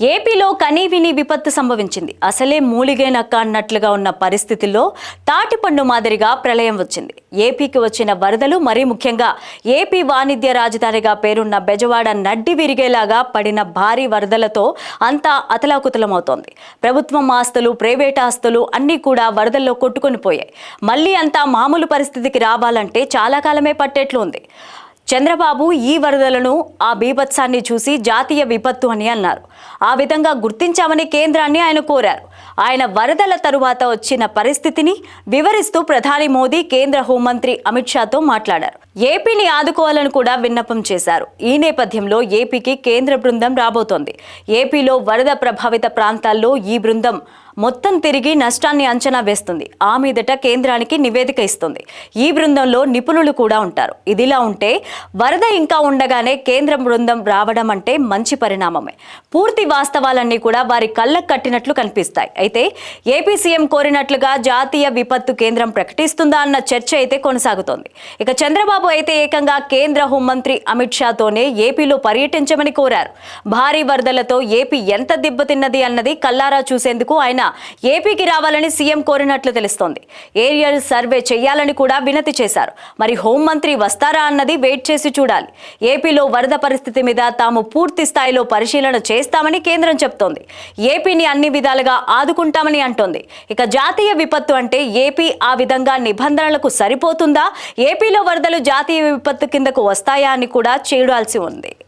ఏపీలో కనీవిని విపత్తు సంభవించింది. అసలే మూలిగేనక్క అన్నట్లుగా ఉన్న పరిస్థితుల్లో తాటిపండు మాదిరిగా ప్రళయం వచ్చింది. ఏపీకి వచ్చిన వరదలు మరీ ముఖ్యంగా ఏపీ వాణిజ్య రాజధానిగా పేరున్న బెజవాడ నడ్డి విరిగేలాగా పడిన భారీ వరదలతో అంతా అతలాకుతలమవుతోంది. ప్రభుత్వం ఆస్తులు ప్రైవేట్ ఆస్తులు అన్నీ కూడా వరదల్లో కొట్టుకొని పోయాయి. మళ్ళీ అంతా మామూలు పరిస్థితికి రావాలంటే చాలా కాలమే పట్టేట్లు ఉంది చంద్రబాబు ఈ వరదలను ఆ బీభత్సాన్ని చూసి జాతీయ విపత్తు అని అన్నారు. ఆ విధంగా గుర్తించామని కేంద్రాన్ని ఆయన కోరారు. ఆయన వరదల తరువాత వచ్చిన పరిస్థితిని వివరిస్తూ ప్రధాని మోదీ కేంద్ర హోంమంత్రి అమిత్ షాతో మాట్లాడారు. ఏపీని ఆదుకోవాలని కూడా విన్నపం చేశారు. ఈ నేపథ్యంలో ఏపీకి కేంద్ర బృందం రాబోతోంది. ఏపీలో వరద ప్రభావిత ప్రాంతాల్లో ఈ బృందం మొత్తం తిరిగి నష్టాన్ని అంచనా వేస్తుంది. ఆ మీదట కేంద్రానికి నివేదిక ఇస్తుంది. ఈ బృందంలో నిపుణులు కూడా ఉంటారు. ఇదిలా ఉంటే వరద ఇంకా ఉండగానే కేంద్ర బృందం రావడం అంటే మంచి పరిణామమే. పూర్తి వాస్తవాలన్నీ కూడా వారి కళ్ళకు కట్టినట్లు కనిపిస్తాయి. అయితే ఏపీ సీఎం కోరినట్లుగా జాతీయ విపత్తు కేంద్రం ప్రకటిస్తుందా అన్న చర్చ అయితే కొనసాగుతోంది. ఇక చంద్రబాబు అయితే ఏకంగా కేంద్ర హోంమంత్రి అమిత్ షాతోనే ఏపీలో పర్యటించమని కోరారు. భారీ వరదలతో ఏపీ ఎంత దెబ్బతిన్నది అన్నది కల్లారా చూసేందుకు ఆయన ఏపీకి రావాలని సీఎం కోరినట్లు తెలుస్తోంది. ఏరియల్ సర్వే చేయాలని కూడా వినతి చేశారు. మరి హోంమంత్రి వస్తారా అన్నది వెయిట్ చేసి చూడాలి. ఏపీలో వరద పరిస్థితి మీద తాము పూర్తి స్థాయిలో పరిశీలన చేస్తామని కేంద్రం చెప్తోంది. ఏపీని అన్ని విధాలుగా ఆదుకుంటామని అంటోంది. ఇక జాతీయ విపత్తు అంటే ఏపీ ఆ విధంగా నిబంధనలకు సరిపోతుందా? ఏపీలో వరదలు జాతీయ విపత్తు కిందకు వస్తాయా అని కూడా చేడాల్సి ఉంది.